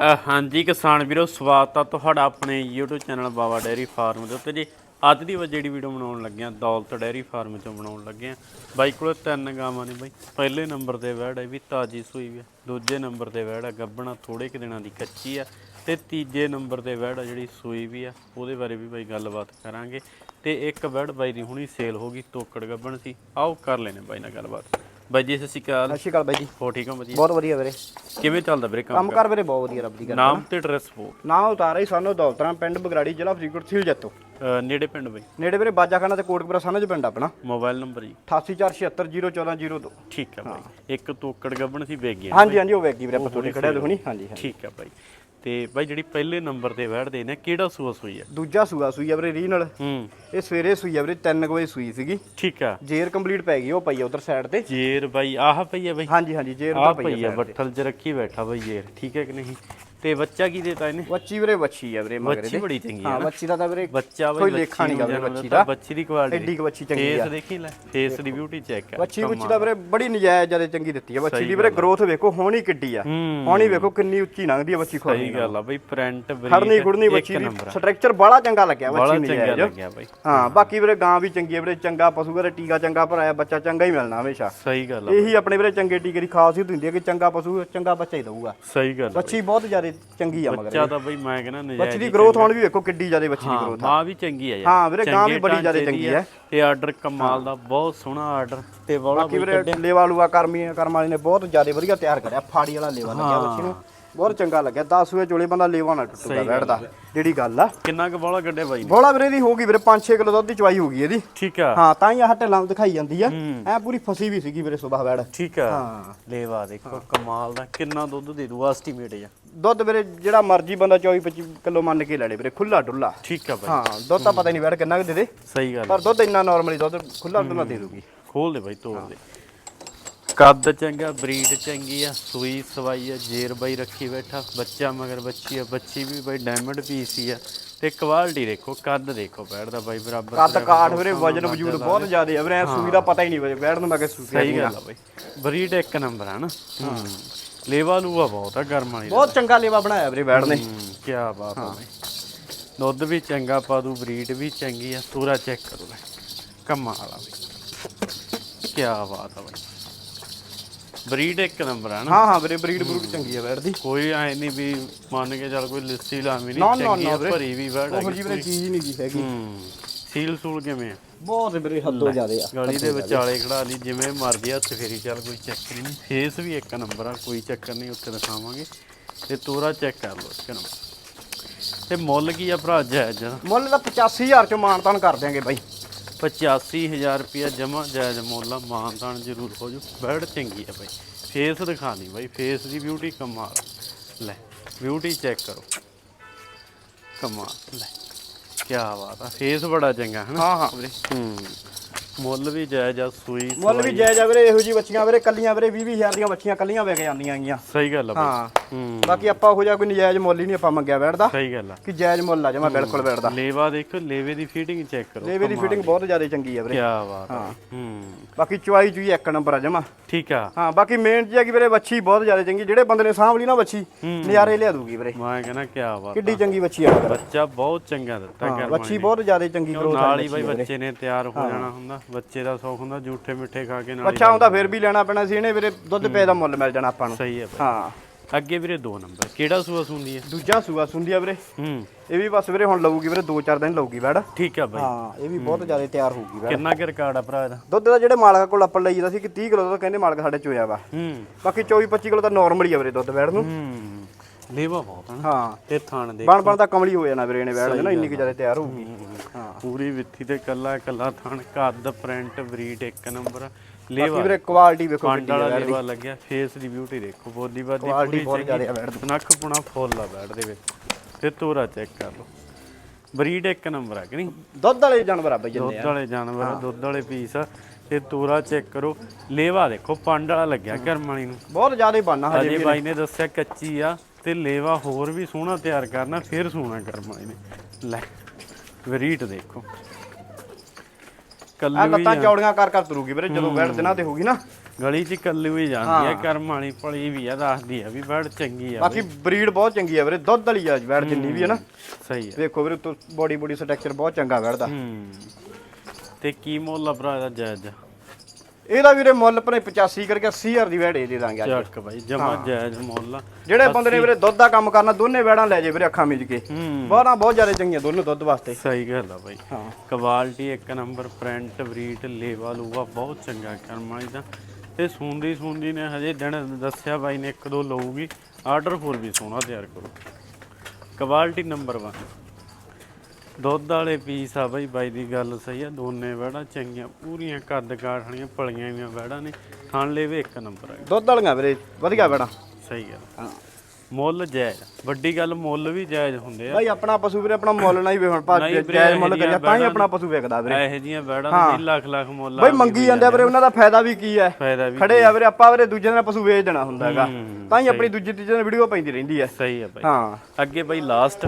ਹਾਂਜੀ ਕਿਸਾਨ ਵੀਰੋ, ਸਵਾਗਤ ਆ ਤੁਹਾਡਾ ਆਪਣੇ YouTube channel Bawa dairy farm ਦੇ ਉੱਤੇ ਜੀ। ਅੱਜ ਦੀ ਵਾ ਜਿਹੜੀ ਵੀਡੀਓ ਬਣਾਉਣ ਲੱਗੇ ਆ, ਦੌਲਤ ਡੈਰੀ ਫਾਰਮ ਚੋਂ ਬਣਾਉਣ ਲੱਗੇ ਆ। ਬਾਈ ਕੋਲ ਤਿੰਨ ਗਾਵਾਂ ਨੇ ਬਾਈ। ਪਹਿਲੇ ਨੰਬਰ ਤੇ ਵੈੜ ਹੈ ਵੀ, ਤਾਜੀ ਸੂਈ ਵੀ ਆ। ਦੂਜੇ ਨੰਬਰ ਤੇ ਵੈੜ ਆ ਗੱਬਣਾ ਥੋੜੇ ਕਿ ਦਿਨਾਂ ਦੀ ਕੱਚੀ ਆ। ਤੇ ਤੀਜੇ ਨੰਬਰ ਤੇ ਵੈੜ ਆ, ਜਿਹੜੀ ਸੂਈ ਵੀ ਆ, ਉਹਦੇ ਬਾਰੇ ਵੀ ਬਾਈ ਗੱਲਬਾਤ ਕਰਾਂਗੇ। ਤੇ ਇੱਕ ਵੈੜ ਬਾਈ ਦੀ ਹੁਣੀ ਸੇਲ ਹੋ ਗਈ, ਤੋਕੜ ਗੱਬਣ ਸੀ। ਆਓ ਕਰ ਲੈਨੇ ਬਾਈ ਨਾਲ ਗੱਲਬਾਤ। ਬਾਈ ਜੀ ਸਤਿ ਸ਼੍ਰੀ ਅਕਾਲ। ਸਤਿ ਸ਼੍ਰੀ ਅਕਾਲ ਬਾਈ ਜੀ। ਹੋ ਠੀਕ ਹੋ ਵਧੀਆ? ਬਹੁਤ ਵਧੀਆ ਵੀਰੇ। ਕਿਵੇਂ ਚੱਲਦਾ ਵੀਰੇ ਕੰਮ ਕੰਮ ਕਰ? ਵੀਰੇ ਬਹੁਤ ਵਧੀਆ ਰੱਬ ਦੀ ਗੱਲ ਨਾਮ ਤੇ ਐਡਰੈਸ ਬੋ ਨਾ ਉਤਾਰਾ ਹੀ ਸਾਨੂੰ ਦੌਲਤਰਾ ਪਿੰਡ ਬਗਰਾੜੀ ਜ਼ਿਲ੍ਹਾ ਫਰੀਦਕੋਟ ਤਹਿਸੀਲ ਜੱਤੋ। ਨੇੜੇ ਪਿੰਡ ਬਈ। ਨੇੜੇ ਵੀਰੇ ਬਾਜਾਖਾਨਾ ਤੇ ਕੋਟਕਪੁਰਾ ਸਾਨਝ ਪਿੰਡ ਆਪਣਾ। ਮੋਬਾਈਲ ਨੰਬਰ ਜੀ। 8847701402 ਠੀਕ ਹੈ ਬਾਈ। ਇੱਕ ਤੋਕੜ ਗੱਬਣ ਸੀ ਵੇਗੀ ਹਾਂਜੀ ਹਾਂਜੀ ਉਹ ਵੇਗੀ ਵੀਰੇ ਆਪਾਂ ਤੁਹਾਡੇ ਖੜਿਆ ਦੁਖਣੀ ਹਾਂਜੀ ਹਾਂਜੀ। ਠੀਕ ਹੈ ਬਾਈ। ਤੇ ਬਾਈ ਜਿਹੜੀ ਪਹਿਲੇ ਨੰਬਰ ਤੇ ਬੈਠਦੇ ਨੇ ਕਿਹੜਾ ਸੂਆ ਸੂਈ ਹੈ ਦੂਜਾ ਸੂਆ ਸੂਈ ਆ ਵੀਰੇ ਰੀਨਲ ਹੂੰ। ਇਹ ਸਵੇਰੇ ਸੂਈ ਆ ਵੀਰੇ 3 ਵਜੇ ਸੂਈ ਸੀਗੀ। ਠੀਕ ਆ। ਜੇਰ ਕੰਪਲੀਟ ਪੈ ਗਈ ਉਹ ਪਈ ਆ ਉਧਰ ਸਾਈਡ ਤੇ। ਜੇਰ ਬਾਈ ਆਹ ਪਈ ਹੈ ਬਾਈ? ਹਾਂਜੀ ਹਾਂਜੀ ਜੇਰ ਤਾਂ ਪਈ ਆ ਬੱਠਲ 'ਚ ਰੱਖੀ ਬੈਠਾ ਬਾਈ ਜੇਰ ਠੀਕ ਹੈ ਕਿ ਨਹੀਂ? ਤੇ ਬੱਚਾ ਕੀ ਦੇਤਾ ਇਹਨੇ? ਬੱਚੀ ਵੀਰੇ ਬੱਚੀ ਆ ਵੀਰੇ ਮਗਰੇ ਬੱਚੀ ਬੜੀ ਚੰਗੀ ਹੈ ਹਾਂ ਨਾ। ਬੱਚੀ ਦਾ ਤਾਂ ਵੀਰੇ ਬੱਚਾ ਕੋਈ ਲੇਖਾ ਨਹੀਂ ਨੂੰ ਗਾ ਬੱਚੀ ਦਾ। ਬੱਚੀ ਦੀ ਕੁਆਲਿਟੀ ਐਡੀ ਕੁ ਬੱਚੀ ਚੰਗੀ ਫੇਸ ਆ। ਦੇਖੀ ਲੈ ਫੇਸ ਦੀ ਬਿਊਟੀ ਚੈੱਕ ਕਰ ਬੱਚੀ ਬੁੱਚੀ ਦਾ ਵੀਰੇ ਬੜੀ ਨਜਾਇਜ਼ ਜ਼ਿਆਦਾ ਚੰਗੀ ਦਿੱਤੀ ਆ। ਬੱਚੀ ਦੀ ਵੀਰੇ ਗਰੋਥ ਵੇਖੋ ਹੋਣੀ ਕਿੱਡੀ ਆ। ਹੋਣੀ ਵੇਖੋ ਕਿੰਨੀ ਉੱਚੀ ਲੰਘਦੀ ਆ ਬੱਚੀ ਸਹੀ ਗੱਲ ਆ ਬਾਈ ਪ੍ਰਿੰਟ ਖੜਨੀ ਖੁੜਨੀ ਬੱਚੀ ਦੀ ਸਟਰਕਚਰ ਬੜਾ ਚੰਗਾ ਲੱਗਿਆ ਬੱਚੀ ਚੰਗਾ ਨਜਾਇਜ਼। ਲੱਗਿਆ ਬਾਈ। ਹਾਂ ਬਾਕੀ ਵੀਰੇ ਗਾਂ ਵੀ ਚੰਗੀ ਆ ਵੀਰੇ ਚੰਗਾ ਪਸ਼ੂ ਵੀਰੇ ਟੀਕਾ ਚੰਗਾ ਭਰਾਇਆ ਬੱਚਾ ਚੰਗਾ ਹੀ ਮਿਲਣਾ ਹਮੇਸ਼ਾ। ਸਹੀ ਗੱਲ ਆ ਇਹੀ ਆਪਣੇ ਵੀਰੇ ਚੰਗੇ ਟੀਕੇ ਦੀ ਖਾਸੀਅਤ ਹੁੰਦੀ ਹੈ ਕਿ ਚੰਗਾ ਪਸ਼ੂ ਚੰਗਾ ਬੱਚਾ ਹੀ ਦਊਗਾ। ਸਹੀ ਗੱਲ ਆ ਬੱਚੀ ਬਹੁਤ ਜ਼ਿਆਦਾ ਚੰਗੀ ਆ ਮਗਰ ਬੱਚਾ ਤਾਂ ਬਈ ਮੈਂ ਕਹਿੰਦਾ ਨਜਾਇਜ਼ ਬੱਚੀ ਦੀ ਗਰੋਥ ਹੋਣ ਵੀ ਵੇਖੋ ਕਿੱਡੀ ਜ਼ਿਆਦਾ ਬੱਚੀ ਦੀ ਗਰੋਥ ਮਾਂ ਵੀ ਚੰਗੀ ਆ ਯਾਰ। ਹਾਂ ਵੀਰੇ, ਗਾਂ ਵੀ ਬੜੀ ਜ਼ਿਆਦਾ ਚੰਗੀ ਹੈ। ਤੇ ਆਰਡਰ ਕਮਾਲ ਦਾ ਬਹੁਤ ਸੋਹਣਾ ਆਰਡਰ ਤੇ ਬੋਲਾ ਬਾਕੀ ਵੀਰੇ ਲੇਵਾ ਲੂਆ ਕਰਮੀ ਕਰਮ ਵਾਲੀ ਨੇ ਬਹੁਤ ਜ਼ਿਆਦਾ ਵਧੀਆ ਤਿਆਰ ਕਰਿਆ। ਫਾੜੀ ਵਾਲਾ ਲੇਵਾ ਲੱਗਿਆ ਬੱਚੀ ਨੂੰ। ਬਹੁਤ ਚੰਗਾ ਲੱਗਿਆ। 10 ਸੂਏ ਚੋਲੇ ਬੰਦਾ ਲੇਵਾ ਨਾ ਟੁੱਟੂਗਾ ਬੈਠਦਾ। ਜਿਹੜੀ ਗੱਲ ਆ। ਕਿੰਨਾ ਕੁ ਬੋਲਾ ਗੱਡੇ ਬਾਈ ਬੋਲਾ ਵੀਰੇ ਦੀ ਹੋਊਗੀ ਵੀਰੇ 5-6 ਕਿਲੋ ਦੁੱਧ ਦੀ ਚਵਾਈ ਹੋਊਗੀ ਇਹਦੀ। ਠੀਕ ਆ। ਹਾਂ ਤਾਂ ਹੀ ਆਹ ਢਿੱਲਾਂ ਦਿਖਾਈ ਜਾਂਦੀ ਆ। ਐ ਪੂਰੀ ਫਸੀ ਵੀ ਸੀਗੀ ਵੀਰੇ ਸੁਬਾਹ ਵੈੜ ਠੀਕ ਆ। ਹਾਂ। ਲੇਵਾ ਦੇਖੋ ਕਮਾਲ ਦਾ। ਕਿੰਨਾ ਦੁੱਧ ਦੇ ਦੂ ਐਸਟੀਮੇਟ ਆ। ਦੁੱਧ ਵੀਰੇ ਜਿਹੜਾ ਮਰਜ਼ੀ ਬੰਦਾ 24-25 ਕਿਲੋ ਮੰਨ ਕੇ ਲੈ ਲੇ ਵੀਰੇ ਖੁੱਲਾ ਡੁੱਲਾ ਠੀਕ ਆ ਬਾਈ। ਹਾਂ ਦੁੱਧ ਤਾਂ ਪਤਾ ਨਹੀਂ ਵੈੜ ਕਿੰਨਾ ਕੁ ਦੇ ਦੇ। ਸਹੀ ਗੱਲ ਪਰ ਦੁੱਧ ਇੰਨਾ ਨਾਰਮਲੀ ਦੁੱਧ ਖੁੱਲਾ ਡੁੱਲਾ ਦੇ ਦੂਗੀ ਖੋਲ ਦੇ ਬਾਈ ਤੋੜ ਦੇ। ਕੱਦ ਚੰਗਾ ਬਰੀਡ ਚੰਗੀ ਆ ਸੂਈ ਸਵਾਈ ਆ ਜੇਰ ਬਾਈ ਰੱਖੀ ਬੈਠਾ ਬੱਚਾ ਮਗਰ ਬੱਚੀ ਆ ਬੱਚੀ ਵੀ ਬਾਈ ਡਾਇਮੰਡ ਪੀਸ ਹੀ ਆ। ਤੇ ਕੁਆਲਿਟੀ ਦੇਖੋ ਕੱਦ ਦੇਖੋ ਬੈਠਦਾ ਬਾਈ ਬਰਾਬਰ ਕੱਦ ਕਾਠ ਵੀਰੇ ਵਜਨ ਵਜੂਦ ਬਹੁਤ ਜ਼ਿਆਦਾ ਆ ਵੀਰੇ ਸੂਈ ਦਾ ਪਤਾ ਹੀ ਨਹੀਂ ਵੈੜ ਨੂੰ ਮੈਂ ਕਿ ਸੂਈ ਸਹੀ ਗੱਲ ਆ ਬਾਈ। ਬਰੀਡ ਇੱਕ ਨੰਬਰ ਆ ਨਾ। ਹੂੰ। ਲੇਵਾ ਲੂਆ ਬਹੁਤ ਆ ਗਰਮ ਵਾਲੀ ਬਹੁਤ ਚੰਗਾ ਲੇਵਾ ਬਣਾਇਆ ਵੀਰੇ ਵੈੜ ਨੇ। ਕੀ ਬਾਤ ਆ ਬਾਈ। ਦੁੱਧ ਵੀ ਚੰਗਾ ਪਾ ਦੂ ਬਰੀਡ ਵੀ ਚੰਗੀ ਆ ਪੂਰਾ ਚੈੱਕ ਕਰੋ ਲੈ। ਕਮਾਲ ਆ ਬਾਈ ਕੀ ਬਾਤ ਆ ਬਾਈ। ਬਰੀਡ ਇੱਕ ਨੰਬਰ ਆ ਨਾ। ਹਾਂ ਹਾਂ ਵੀਰੇ ਬਰੀਡ ਬਰੂਡ ਚੰਗੀ ਆ ਵੈੜ ਦੀ ਕੋਈ ਐ ਨਹੀਂ ਵੀ ਮੰਨ ਕੇ ਚੱਲ ਕੋਈ ਲਿੱਸੀ ਲਾਵੀ ਨਹੀਂ ਚੰਗੀ ਆ। ਭਰੀ ਵੀ ਵੜ ਉਹ ਜੀ ਵੀਰੇ ਚੀਜ਼ ਨਹੀਂ ਕੀ ਹੈਗੀ। ਹੂੰ। ਸੀਲ ਸੂਲ ਕਿਵੇਂ ਆ? ਬਹੁਤ ਵੀਰੇ ਹੱਦੋਂ ਜ਼ਿਆਦੇ ਆ ਗਲੀ ਦੇ ਵਿਚਾਲੇ ਖੜਾ ਲਈ ਜਿਵੇਂ ਮਰਦੀ ਹੱਥ ਫੇਰੀ ਚੱਲ ਕੋਈ ਚੱਕਰ ਨਹੀਂ ਫੇਸ ਵੀ ਇੱਕ ਨੰਬਰ ਆ ਕੋਈ ਚੱਕਰ ਨਹੀਂ ਉੱਤੇ ਦਿਖਾਵਾਂਗੇ। ਤੇ ਤੋਰਾ ਚੈੱਕ ਕਰ ਲਓ ਇੱਕ ਨੰਬਰ ਤੇ ਮੁੱਲ ਕੀ ਆ ਭਰਾ ਜਾਇਜ਼ ਆ? ਮੁੱਲ ਦਾ 85000 ਚ ਮਾਨਤਾਨ ਕਰ ਦਿਆਂਗੇ ਬਾਈ। 85000 ਰੁਪਿਆ ਜਮਾ ਜਾਇਜ਼ ਮੁੱਲ ਆ ਮਾਨਤਾਨ ਜ਼ਰੂਰ ਹੋ ਜੂ ਬੈਡ ਚੰਗੀ ਆ ਬਾਈ। ਫੇਸ ਦਿਖਾਣੀ ਬਾਈ ਫੇਸ ਦੀ ਬਿਊਟੀ ਕਮਾਲ। ਆ। ਲੈ ਬਿਊਟੀ ਚੈੱਕ ਕਰੋ। ਕਮਾਲ ਲੈ। ਕੀ ਬਾਤ ਆ ਫੇਸ ਬੜਾ ਚੰਗਾ ਹੈ ਹਾਂ ਹਾਂ। ਵੀਰੇ ਹੂੰ। ਮੁੱਲ ਵੀ ਜਾਇਜ਼ ਆ ਸੂਈ ਮੁੱਲ ਵੀ ਜਾਇਜ਼ ਆ ਵੀਰੇ ਇਹੋ ਜੀ ਬੱਚੀਆਂ ਵੀਰੇ ਕੱਲੀਆਂ ਵੀਰੇ 20 20000 ਦੀਆਂ ਬੱਚੀਆਂ ਕੱਲੀਆਂ ਵਿਕ ਜਾਂਦੀਆਂ ਗੀਆਂ ਸਹੀ ਗੱਲ ਆ ਹਾਂ। ਹੂੰ। ਬਾਕੀ ਆਪਾਂ ਉਹੋ ਜਿਹਾ ਕੋਈ ਨਜਾਇਜ਼ ਮੁੱਲ ਹੀ ਨਹੀਂ ਆਪਾਂ ਮੰਗਿਆ ਵੈੜ ਸਹੀ ਗੱਲ ਆ। ਕਿ ਜਾਇਜ਼ ਮੁੱਲ ਆ ਜਮਾ ਬਿਲਕੁਲ ਵੈੜ ਦਾ। ਲੇਵਾ ਦੇਖੋ ਲੇਵੇ ਦੀ ਫੀਟਿੰਗ ਚੈੱਕ ਕਰੋ ਲੇਵੇ ਦੀ ਫਿਟਿੰਗ ਬਹੁਤ ਜ਼ਿਆਦਾ ਚੰਗੀ ਆ ਵੀਰੇ। ਕੀ ਬਾਤ ਆ। ਹੂੰ। ਬਾਕੀ ਚੁਆਈ ਚੁਈ ਇੱਕ ਨੰਬਰ ਆ ਜਮਾ। ਠੀਕ ਆ। ਹਾਂ ਬਾਕੀ ਮੇਨ ਜੀ ਆ ਕਿ ਵੀਰੇ ਬੱਚੀ ਬਹੁਤ ਜ਼ਿਆਦਾ ਚੰਗੀ। ਜਿਹੜੇ ਬੰਦੇ ਨੇ ਸਾਂਭ ਲਈ ਨਾ ਬੱਚੀ ਨਜ਼ਾਰੇ ਲਿਆ ਦੂਗੀ ਵੀਰੇ। ਮੈਂ ਕਹਿੰਦਾ ਕੀ ਬਾਤ ਕਿੱਡੀ ਚੰਗੀ ਬੱਚੀ ਆ। ਬੱਚਾ ਬਹੁਤ ਚੰਗਾ ਦਿੱਤਾ ਹਾਂ ਬੱਚੀ ਬਹੁਤ ਜ਼ਿਆਦਾ ਚੰਗੀ ਗਰੋਥ ਨਾਲ ਹੀ ਬਾਈ ਬੱਚੇ ਨੇ ਤਿਆਰ ਹੋ। ਜਾਣਾ ਹੁੰਦਾ। ਬੱਚੇ ਦਾ ਸੁੱਖ ਹੁੰਦਾ ਝੂਠੇ ਮਿੱਠੇ ਖਾ ਕੇ ਨਾਲ ਬੱਚਾ ਹੁੰਦਾ ਫਿਰ ਵੀ ਲੈਣਾ ਪੈਣਾ ਸੀ ਇਹਨੇ ਵੀਰੇ ਦੁੱਧ ਪੈ ਦਾ ਮੁੱਲ ਮਿਲ ਜਾਣਾ ਆਪਾਂ ਨੂੰ। ਸਹੀ ਹੈ ਹਾਂ। ਅੱਗੇ ਵੀਰੇ ਦੋ ਨੰਬਰ ਕਿਹੜਾ ਸੂਆ ਸੁੰਦੀ ਹੈ? ਦੂਜਾ ਸੂਆ ਸੁੰਦੀ ਆ ਵੀਰੇ। ਹੂੰ। ਇਹ ਵੀ ਬਸ ਵੀਰੇ ਹੁਣ ਲਊਗੀ ਵੀਰੇ 2-4 ਦਿਨ ਲਊਗੀ ਵੈੜ। ਠੀਕ ਆ ਬਾਈ ਹਾਂ ਇਹ ਵੀ ਬਹੁਤ ਜ਼ਿਆਦਾ ਤਿਆਰ ਹੋਊਗੀ ਵੈੜ। ਕਿੰਨਾ ਕੁ ਰਿਕਾਰਡ ਆ ਭਰਾ ਇਹਦਾ? ਦੁੱਧ ਦਾ ਜਿਹੜੇ ਮਾਲਕ ਕੋਲ ਆਪਾਂ ਲਈ ਦਾ ਸੀ ਕਿ 30 ਕਿਲੋ ਦਾ ਕਹਿੰਦੇ ਮਾਲਕ ਸਾਡੇ ਚੋਇਆ ਵਾ। ਹੂੰ। ਬਾਕੀ 24-25 ਕਿਲੋ ਤਾਂ ਨਾਰਮਲ ਹੀ ਆ ਵੀਰੇ ਦੁੱਧ ਵੈੜ ਨੂੰ। ਹੂੰ। ਲੇਵਾ ਬਹੁਤ ਹੈ ਨਾ। ਹਾਂ। ਤੇ ਥਣ ਦੇ ਬਣ ਬਣ ਤਾਂ ਕਮਲੀ ਹੋ ਜਾਣਾ ਵੀਰੇ ਇਹਨੇ ਵੈੜ ਦੇ ਨਾ ਇੰਨੀ ਕਿ ਜ਼ਿਆਦਾ ਤਿਆਰ ਹੋਊਗੀ। ਪੂਰੀ ਵਿੱਥੀ ਤੇ ਕੱਲਾ ਕੱਲਾ ਥਣ ਕੱਦ ਪ੍ਰਿੰਟ ਬਰੀਡ ਇੱਕ ਨੰਬਰ। ਲੇਵਾ। ਬਾਕੀ ਵੀਰੇ ਕੁਆਲਿਟੀ ਵੇਖੋ ਕੰਡ ਵਾਲਾ ਲੇਵਾ ਲੱਗਿਆ ਫੇਸ ਦੀ ਬਿਊਟੀ ਦੇਖੋ ਬੋਦੀ ਬਾਦੀ ਪੂਰੀ ਬਹੁਤ ਜ਼ਿਆਦਾ ਨੱਕ ਪੁਣਾ ਫੁੱਲ ਆ ਬੈਠ ਦੇ ਵਿੱਚ। ਤੇ ਤੋਰਾ ਚੈੱਕ ਕਰ ਲਓ। ਬਰੀਡ ਇੱਕ ਨੰਬਰ ਆ ਕਿ ਨਹੀਂ? ਦੁੱਧ ਵਾਲੇ ਜਾਨਵਰ ਆ ਬਈ ਜੰਨੇ ਦੁੱਧ ਵਾਲੇ ਜਾਨਵਰ ਆ, ਦੁੱਧ ਵਾਲੇ ਪੀਸ ਆ। ਤੇ ਤੋਰਾ ਚੈੱਕ ਕਰੋ। ਲੇਵਾ ਦੇਖੋ ਪੰਡ ਵਾਲਾ ਲੱਗਿਆ ਕਰਮ ਵਾਲੀ ਨੂੰ। ਬਹੁਤ ਜ਼ਿਆਦਾ ਬਣਨਾ ਹਜੇ ਬਾਈ ਨੇ ਦੱਸਿਆ ਕੱਚੀ ਆ ਤੇ ਲੇਵਾ ਹੋਰ ਵੀ ਸੋਹਣਾ ਤਿਆਰ ਕਰਨਾ ਫਿਰ ਸੋਹਣਾ ਕਰਮ ਵਾਲੀ ਨੇ। ਲੈ। ਬਰੀਡ ਦੇਖੋ। ਆ ਕੱਲੀ ਲੱਤਾਂ ਚੌੜੀਆਂ ਕਰ ਕਰ ਤੁਰੂਗੀ ਵੀਰੇ ਜਦੋਂ ਵੈੜ ਦਿਨਾਂ ਤੇ ਹੋਊਗੀ ਨਾ। ਗਲੀ 'ਚ ਕੱਲੀ ਹੋਈ ਜਾਂਦੀ ਆ ਕਰਮ ਵਾਲੀ ਪਲੀ ਵੀ ਆ ਦੱਸਦੀ ਆ ਵੀ ਬੜ ਚੰਗੀ ਆ ਬਾਕੀ ਬਰੀਡ ਬਹੁਤ ਚੰਗੀ ਆ ਵੀਰੇ ਦੁੱਧ ਵਾਲੀ ਆ ਵੈੜ ਜਿੰਨੀ ਵੀ ਹੈ ਨਾ। ਸਹੀ ਆ। ਵੇਖੋ ਵੀਰੇ ਤੂੰ ਬੋਡੀ ਬੋਡੀ ਸਟਰਕਚਰ ਬਹੁਤ ਚੰਗਾ ਦਾ ਹੂੰ। ਤੇ ਕੀ ਮੁੱਲ ਆ ਭਰਾ ਇਹਦਾ ਜਾਇਜ਼? ਇਹਦਾ ਵੀਰੇ ਮੁੱਲ ਪਰੇ 85 ਕਰਕੇ 80000 ਦੀ ਵੈੜ ਇਹ ਦੇ ਦਾਂਗੇ ਅੱਜ। ਚੱਕ ਬਾਈ ਜਮਾ ਜਾਇਜ਼ ਮੁੱਲ ਆ। ਜਿਹੜੇ ਬੰਦੇ ਨੇ ਵੀਰੇ ਦੁੱਧ ਦਾ ਕੰਮ ਕਰਨਾ ਦੋਨੇ ਵੈੜਾਂ ਲੈ ਜੇ ਵੀਰੇ ਅੱਖਾਂ ਮਿਜ ਕੇ। ਬਾਹਰਾਂ ਬਹੁਤ ਜ਼ਿਆਦਾ ਚੰਗੀਆਂ ਦੋਨੋਂ ਦੁੱਧ ਵਾਸਤੇ। ਸਹੀ ਗੱਲ ਆ ਬਾਈ। ਹਾਂ। ਕੁਆਲਿਟੀ ਇੱਕ ਨੰਬਰ ਪ੍ਰਿੰਟ ਬਰੀਟ ਲੇਵਾ ਲੂਵਾ ਬਹੁਤ ਚੰਗਾ ਕਰਮ ਵਾਲੀ ਦਾ ਤੇ ਸੁੰਦੀ ਸੁੰਦੀ ਨੇ ਹਜੇ ਦਿਨ ਦੱਸਿਆ ਬਾਈ ਨੇ ਇੱਕ ਦੋ ਲਊਗੀ। ਆਰਡਰ ਫੁੱਲ ਵੀ ਸੋਹਣਾ ਤਿਆਰ ਕਰੋ। ਕੁਆਲਿਟੀ ਨੰਬਰ 1 ਦੁੱਧ ਵਾਲੇ ਪੀਸ ਆ ਬਾਈ ਬਾਈ ਦੀ ਗੱਲ ਸਹੀ ਆ ਦੋਨੇ ਵੜਾ ਚੰਗੀਆਂ ਪੂਰੀਆਂ ਕੱਦ ਕਾਠਣੀਆਂ ਪਲੀਆਂ ਵੀਆਂ ਵੜਾ ਨੇ। ਥਣ ਲੈਵੇ ਇੱਕ ਨੰਬਰ ਆ। ਦੁੱਧ ਵਾਲੀਆਂ ਵੀਰੇ ਵਧੀਆ ਵੈੜਾਂ। ਸਹੀ ਹਾਂ। ਮੁੱਲ ਜਾਇਜ਼ ਵੱਡੀ ਗੱਲ ਮੁੱਲ ਵੀ ਜਾਇਜ਼ ਹੁੰਦੇ ਆ। ਭਾਈ ਆਪਣਾ ਪਸ਼ੂ ਵੀਰੇ ਆਪਣਾ ਮੁੱਲ ਵੇ ਭਾ ਨਹੀਂ ਵੀਰੇ, ਜਾਇਜ਼ ਮੁੱਲ ਇਹੋ ਕਰਿਆ ਜਿਹੀਆਂ ਤਾਂ ਹੀ ਆਪਣਾ ਪਸ਼ੂ ਵਿਕਦਾ ਵੀਰੇ। ਇਹੋ ਜੀਆਂ ਵੜਾ ਨਹੀਂ ਲੱਖ ਲੱਖ ਮੁੱਲ ਭਾਈ ਆ ਮੰਗੀ ਜਾਂਦੇ ਆ ਵੀਰੇ ਉਹਨਾਂ ਦਾ ਫਾਇਦਾ ਵੀ ਕੀ ਹੈ? ਫਾਇਦਾ ਵੀ ਖੜੇ ਆ ਵੀਰੇ ਆਪਾਂ ਵੀਰੇ ਦੂਜੇ ਦਿਨ ਪਸ਼ੂ ਵੇਚ ਦੇਣਾ ਹੁੰਦਾ ਹੈਗਾ। ਹੂੰ, ਤਾਂ ਹੀ ਆਪਣੀ ਦੂਜੀ ਤੀਜੇ ਦਿਨ ਵੀਡੀਓ ਪੈਂਦੀ ਰਹਿੰਦੀ ਹੈ। ਸਹੀ ਆ ਬਾਈ। ਹਾਂ। ਅੱਗੇ ਬਾਈ ਲਾਸਟ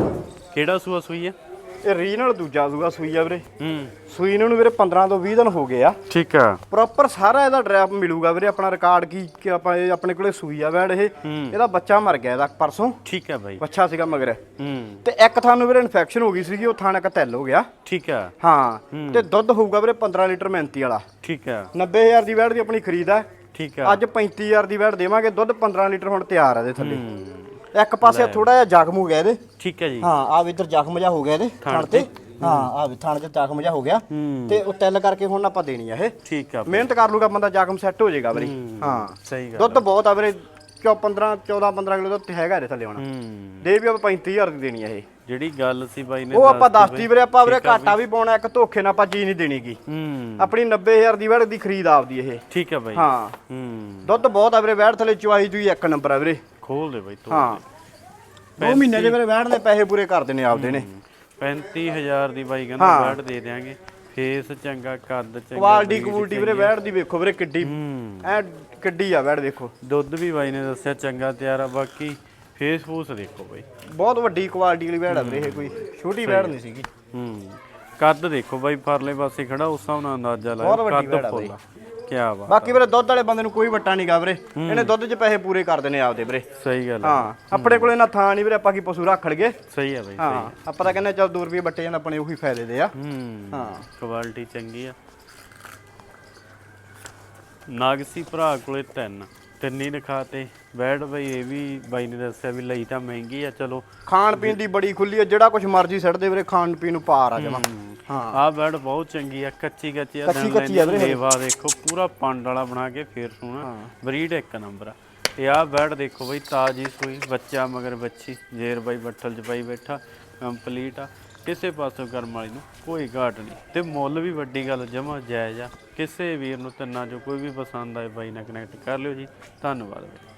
ਕਿਹੜਾ ਸੂਆ ਸੂਈ ਆ ਇਹ ਰੀਜਨਲ ਦੂਜਾ ਸੂਗਾ ਸੂਈ ਆ ਵੀਰੇ। ਹੂੰ। ਸੂਈ ਨੂੰ ਵੀਰੇ 15 ਤੋਂ 20 ਦਿਨ ਹੋ ਗਏ ਆ। ਠੀਕ ਆ। ਪ੍ਰੋਪਰ ਸਾਰਾ ਇਹਦਾ ਡਰੈਪ ਮਿਲੂਗਾ ਵੀਰੇ ਆਪਣਾ ਰਿਕਾਰਡ ਕੀ ਕਿ ਆਪਾਂ ਇਹ ਆਪਣੇ ਕੋਲੇ ਸੂਈ ਆ ਵੈੜ ਇਹ। ਇਹਦਾ ਬੱਚਾ ਮਰ ਗਿਆ ਇਹਦਾ ਪਰਸੋਂ। ਠੀਕ ਆ ਬਾਈ। ਬੱਚਾ ਸੀਗਾ ਮਗਰ। ਹੂੰ। ਤੇ ਇੱਕ ਥਾਂ ਨੂੰ ਵੀਰੇ ਇਨਫੈਕਸ਼ਨ ਹੋ ਗਈ ਸੀਗੀ ਉਹ ਥਾਂ ਇੱਕ ਤੈਲ ਹੋ ਗਿਆ। ਠੀਕ ਆ। ਹਾਂ। ਤੇ ਦੁੱਧ ਹੋਊਗਾ ਵੀਰੇ 15 ਲੀਟਰ ਮਿਹਨਤੀ ਵਾਲਾ। ਠੀਕ ਆ। 90000 ਦੀ ਵੈੜ ਦੀ ਆਪਣੀ ਖਰੀਦ ਹੈ ਠੀਕ ਆ। ਅੱਜ 35000 ਦੀ ਵੈੜ ਦੇਵਾਂਗੇ ਦੁੱਧ 15 ਲੀਟਰ ਹੁਣ ਤਿਆਰ ਹੈ ਇਹਦੇ ਥੱਲੇ। ਹੂੰ। ਇੱਕ ਪਾਸੇ ਥੋੜਾ ਜਿਹਾ ਜ਼ਖਮ ਹੋ ਗਿਆ ਇਹਦੇ। ਠੀਕ ਹੈ ਜੀ। ਹਾਂ ਆ ਵੀ ਇੱਧਰ ਜ਼ਖਮ ਜਿਹਾ ਹੋ ਗਿਆ ਇਹਦੇ ਥਣ ਤੇ। ਹਾਂ ਆ ਵੀ ਥਣ ਤੇ ਜ਼ਖਮ ਜਿਹਾ ਹੋ ਗਿਆ। ਹੂੰ। ਤੇ ਉਹ ਤਿਲ ਕਰਕੇ ਹੁਣ ਆਪਾਂ ਦੇਣੀ ਆ ਇਹ। ਠੀਕ ਆ ਮਿਹਨਤ ਕਰ ਲੂਗਾ ਬੰਦਾ ਜ਼ਖਮ ਸੈੱਟ ਹੋ ਜਾਏਗਾ ਵੀਰੇ ਹਾਂ ਸਹੀ ਗੱਲ ਦੁੱਧ ਬਹੁਤ ਆ ਵੀਰੇ ਕਿਉਂ 15 14 15 ਕਿਲੋ ਦੁੱਧ ਹੈਗਾ ਇਹਦੇ ਥੱਲੇ ਹੁਣ। ਹੂੰ। ਦੇ ਵੀ ਆਪਾਂ 35000 ਦੀ ਦੇਣੀ ਆ ਇਹ। ਜਿਹੜੀ ਗੱਲ ਸੀ ਬਾਈ ਨੇ ਉਹ ਆਪਾਂ ਦੱਸਤੀ ਵੀਰੇ ਆਪਾਂ ਵੀਰੇ ਘਾਟਾ ਵੀ ਪਾਉਣਾ ਇੱਕ ਧੋਖੇ ਨਾਲ ਆਪਾਂ ਚੀਜ਼ ਨਹੀਂ ਦੇਣੀਗੀ। ਹੂੰ। ਆਪਣੀ 90000 ਦੀ ਵੈੜ ਦੀ ਖਰੀਦ ਆਪਦੀ ਇਹ। ਠੀਕ ਆ ਬਾਈ। ਹਾਂ। ਹੂੰ। ਦੁੱਧ ਬਹੁਤ ਆ ਵੀਰੇ ਵੈੜ ਥੱਲੇ ਚੁਆਈ ਚੁਈ ਇੱਕ ਨੰਬਰ ਆ ਵੀਰੇ। ਖੋਲ ਦੇ ਬਾਈ ਤੂੰ ਹਾਂ। 2 ਮਹੀਨੇ ਦੇ ਵੀਰੇ ਵੈੜ ਦੇ ਪੈਸੇ ਪੂਰੇ ਕਰ ਦੇਣੇ ਆਪਦੇ ਨੇ। 35000 ਦੀ ਬਾਈ ਕਹਿੰਦਾ ਬੈਡ ਦੇ ਦੇਾਂਗੇ ਫੇਸ ਚੰਗਾ ਕੱਦ ਚੰਗਾ ਕੁਆਲਿਟੀ ਕੁਆਲਿਟੀ ਵੀਰੇ ਵੈੜ ਦੀ ਵੇਖੋ ਵੀਰੇ ਕਿੱਡੀ ਹੂੰ। ਐ ਕਿੱਡੀ ਆ ਵੈੜ ਦੇਖੋ ਦੁੱਧ ਵੀ ਬਾਈ ਨੇ ਦੱਸਿਆ ਚੰਗਾ ਤਿਆਰ ਆ। ਬਾਕੀ ਫੇਸ ਫੂਸ ਦੇਖੋ ਬਾਈ। ਬਹੁਤ ਵੱਡੀ ਕੁਆਲਿਟੀ ਵਾਲੀ ਵੈੜ ਆ ਵੀਰੇ ਇਹ ਕੋਈ। ਛੋਟੀ ਵੈੜ ਨਹੀਂ ਸੀਗੀ। ਹੂੰ। ਕੱਦ ਦੇਖੋ ਬਾਈ ਪਰਲੇ ਪਾਸੇ ਖੜਾ ਉਸ ਹਿਸਾਬ ਨਾਲ ਅੰਦਾਜ਼ਾ ਬਹੁਤ ਵੱਡੀ ਕੱਦ ਆ ਫੁੱਲ ਕੀ ਬਾਤ ਬਾਕੀ ਵੀਰੇ ਦੁੱਧ ਵਾਲੇ ਬੰਦੇ ਨੂੰ ਕੋਈ ਵੱਟਾ ਨਹੀਂ ਗਾ ਵੀਰੇ ਇਹਨੇ ਦੁੱਧ 'ਚ ਪੈਸੇ ਪੂਰੇ ਕਰ ਦੇਣੇ ਆਪਦੇ ਵੀਰੇ। ਸਹੀ ਗੱਲ ਹਾਂ ਆਪਣੇ ਕੋਲੇ ਨਾ ਥਾਂ ਨਹੀਂ ਵੀਰੇ ਆਪਾਂ ਕੀ ਪਸ਼ੂ ਰੱਖ ਲਈਏ। ਸਹੀ ਆ ਬਾਈ ਹਾਂ ਆਪਾਂ ਤਾਂ ਕਹਿੰਦੇ ਚੱਲ 2 ਰੁਪਏ ਬੱਟੇ ਜਾਣ ਆਪਣੇ ਉਹੀ ਫਾਇਦੇ ਦੇ ਆ। ਹੂੰ ਹਾਂ। ਕੁਆਲਿਟੀ ਚੰਗੀ ਆ। ਨਾਗਸੀ ਭਰਾ ਕੋਲੇ ਤਿੰਨ ਤਿੰਨ ਹੀ ਦਿਖਾਤੇ। ਬੈਡ ਬਈ ਇਹ ਵੀ ਬਾਈ ਨੇ ਦੱਸਿਆ ਵੀ ਲਈ ਤਾਂ ਮਹਿੰਗੀ ਆ ਚਲੋ। ਖਾਣ ਪੀਣ ਦੀ ਬੜੀ ਖੁੱਲੀ ਆ ਜਿਹੜਾ ਕੁਝ ਮਰਜ਼ੀ ਛੱਡ ਦੇ ਵੀਰੇ ਖਾਣ ਪੀਣ ਨੂੰ ਪਾਰ ਆ ਜਮਾ। ਹਾਂ। ਆਹ ਬੈਡ ਬਹੁਤ ਚੰਗੀ ਆ ਕੱਚੀ ਕੱਚੀ ਆ ਕੱਚੀ ਕੱਚੀ ਆ ਵੀਰੇ। ਲੇਵਾ ਦੇਖੋ ਪੂਰਾ ਪੰਡ ਵਾਲਾ ਬਣਾ ਕੇ ਫੇਰ ਸੋਹਣਾ ਬਰੀਡ ਇੱਕ ਨੰਬਰ ਆ। ਤੇ ਆਹ ਬੈਡ ਦੇਖੋ ਬਈ ਤਾਜੀ ਸੂਈ ਬੱਚਾ ਮਗਰ ਬੱਚੀ ਜੇਰ ਬਾਈ ਬੱਠਲ ਚ ਪਾਈ ਬੈਠਾ ਕੰਪਲੀਟ ਆ। ਕਿਸੇ ਪਾਸੋਂ ਕਰਮ ਵਾਲੀ ਨੂੰ ਕੋਈ ਘਾਟ ਨਹੀਂ। ਤੇ ਮੁੱਲ ਵੀ ਵੱਡੀ ਗੱਲ ਜਮਾ ਜਾਇਜ਼ ਆ। ਕਿਸੇ ਵੀਰ ਨੂੰ ਤਿੰਨਾਂ ਚੋਂ ਕੋਈ ਵੀ ਪਸੰਦ ਆਏ ਬਾਈ ਨਾਲ ਕਨੈਕਟ ਕਰ ਲਿਓ ਜੀ। ਧੰਨਵਾਦ ਬਾਈ